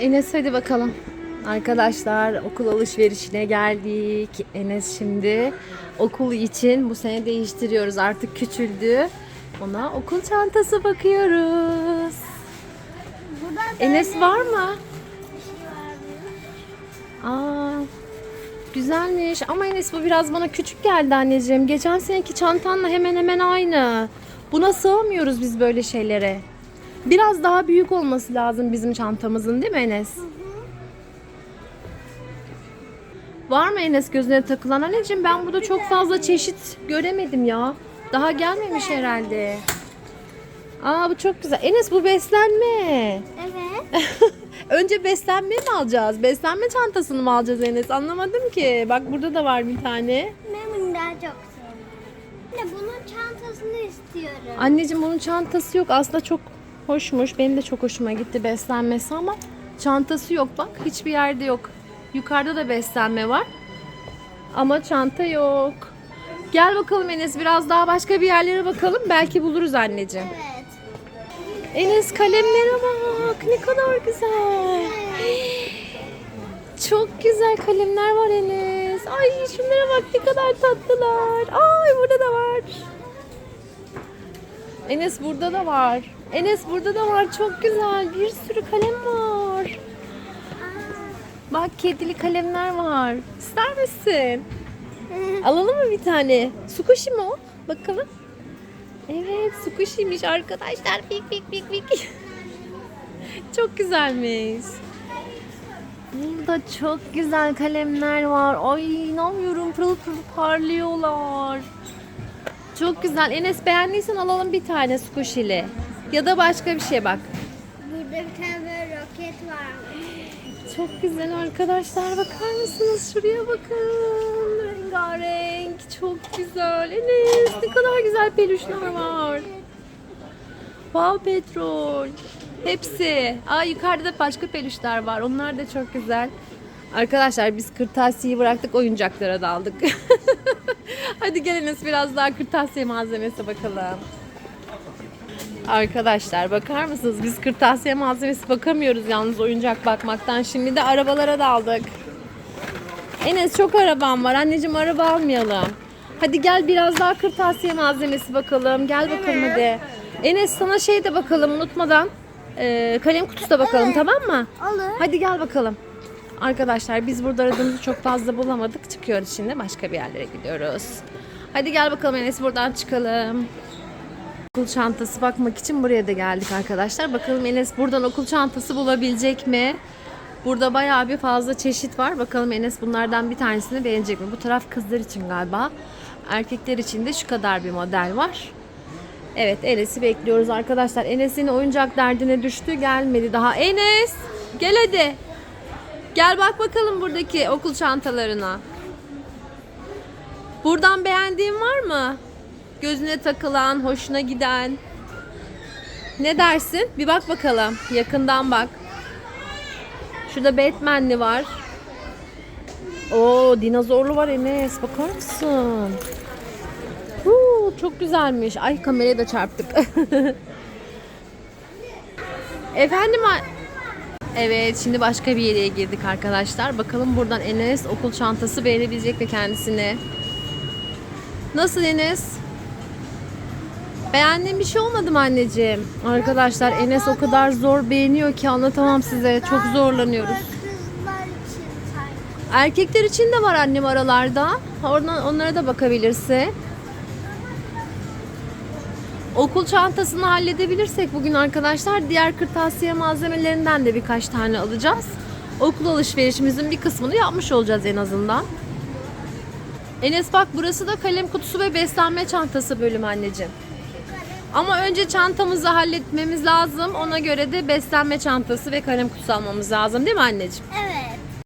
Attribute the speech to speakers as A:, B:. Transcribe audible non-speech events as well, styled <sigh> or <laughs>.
A: Enes hadi bakalım. Arkadaşlar okul alışverişine geldik. Enes şimdi okul için bu sene değiştiriyoruz. Artık küçüldü. Ona okul çantası bakıyoruz. Enes var mı?
B: şey
A: Aa, güzelmiş ama Enes bu biraz bana küçük geldi anneciğim. Geçen seneki çantanla hemen hemen aynı. Buna sığamıyoruz biz böyle şeylere. Biraz daha büyük olması lazım bizim çantamızın değil mi Enes? Var mı Enes gözüne takılan? Anneciğim ben burada çok fazla çeşit göremedim ya. Daha gelmemiş herhalde. Aa bu çok güzel. Enes bu beslenme.
B: Evet. <laughs>
A: Önce beslenme mi alacağız? Beslenme çantasını mı alacağız Enes? Anlamadım ki. Bak burada da var bir tane.
B: Ben bunu daha çok seviyorum. Anne bunun çantasını istiyorum.
A: Anneciğim bunun çantası yok. Aslında çok hoşmuş. Benim de çok hoşuma gitti beslenmesi ama çantası yok bak. Hiçbir yerde yok. Yukarıda da beslenme var. Ama çanta yok. Gel bakalım Enes biraz daha başka bir yerlere bakalım. Belki buluruz anneciğim.
B: Evet.
A: Enes kalemlere bak. Ne kadar güzel. Çok güzel kalemler var Enes. Ay şunlara bak ne kadar tatlılar. Ay burada da var. Enes burada da var. Enes burada da var. Çok güzel. Bir sürü kalem var. Bak kedili kalemler var. İster misin? <laughs> Alalım mı bir tane? Sukushi mi o? Bakalım. Evet, Sukushi'ymiş arkadaşlar. Pik pik pik pik. <laughs> çok güzelmiş. Burada çok güzel kalemler var. Ay inanmıyorum pırıl pırıl parlıyorlar. Çok güzel. Enes beğendiysen alalım bir tane Squishy'li. Ya da başka bir şey bak.
B: Burada bir tane böyle roket var.
A: Çok güzel arkadaşlar. Bakar mısınız? Şuraya bakın. Rengarenk. Çok güzel. Enes ne kadar güzel peluşlar var. Wow petrol. Hepsi. Aa yukarıda da başka peluşlar var. Onlar da çok güzel. Arkadaşlar biz kırtasiyeyi bıraktık oyuncaklara daldık. <laughs> Hadi geliniz biraz daha kırtasiye malzemesi bakalım. Arkadaşlar bakar mısınız? Biz kırtasiye malzemesi bakamıyoruz yalnız oyuncak bakmaktan. Şimdi de arabalara daldık. Enes çok arabam var. Anneciğim araba almayalım. Hadi gel biraz daha kırtasiye malzemesi bakalım. Gel bakalım hadi. Enes sana şey de bakalım unutmadan. Ee, kalem kutusu da bakalım tamam mı?
B: Olur.
A: Hadi gel bakalım. Arkadaşlar biz burada aradığımızı çok fazla bulamadık. Çıkıyoruz şimdi başka bir yerlere gidiyoruz. Hadi gel bakalım Enes buradan çıkalım. Okul çantası bakmak için buraya da geldik arkadaşlar. Bakalım Enes buradan okul çantası bulabilecek mi? Burada bayağı bir fazla çeşit var. Bakalım Enes bunlardan bir tanesini beğenecek mi? Bu taraf kızlar için galiba. Erkekler için de şu kadar bir model var. Evet Enes'i bekliyoruz arkadaşlar. Enes'in oyuncak derdine düştü gelmedi daha. Enes gel hadi. Gel bak bakalım buradaki okul çantalarına. Buradan beğendiğin var mı? Gözüne takılan, hoşuna giden. Ne dersin? Bir bak bakalım. Yakından bak. Şurada Batman'li var. Oo, dinozorlu var Enes. Bakar mısın? Huu, çok güzelmiş. Ay kameraya da çarptık. <laughs> Efendim Evet şimdi başka bir yere girdik arkadaşlar. Bakalım buradan Enes okul çantası beğenebilecek mi kendisine? Nasıl Enes? Beğendiğin bir şey olmadı mı anneciğim? Arkadaşlar Enes o kadar zor beğeniyor ki anlatamam size. Çok zorlanıyoruz. Erkekler için de var annem aralarda. Oradan onlara da bakabilirsin. Okul çantasını halledebilirsek bugün arkadaşlar diğer kırtasiye malzemelerinden de birkaç tane alacağız. Okul alışverişimizin bir kısmını yapmış olacağız en azından. Enes bak burası da kalem kutusu ve beslenme çantası bölümü anneciğim. Ama önce çantamızı halletmemiz lazım. Ona göre de beslenme çantası ve kalem kutusu almamız lazım değil mi anneciğim?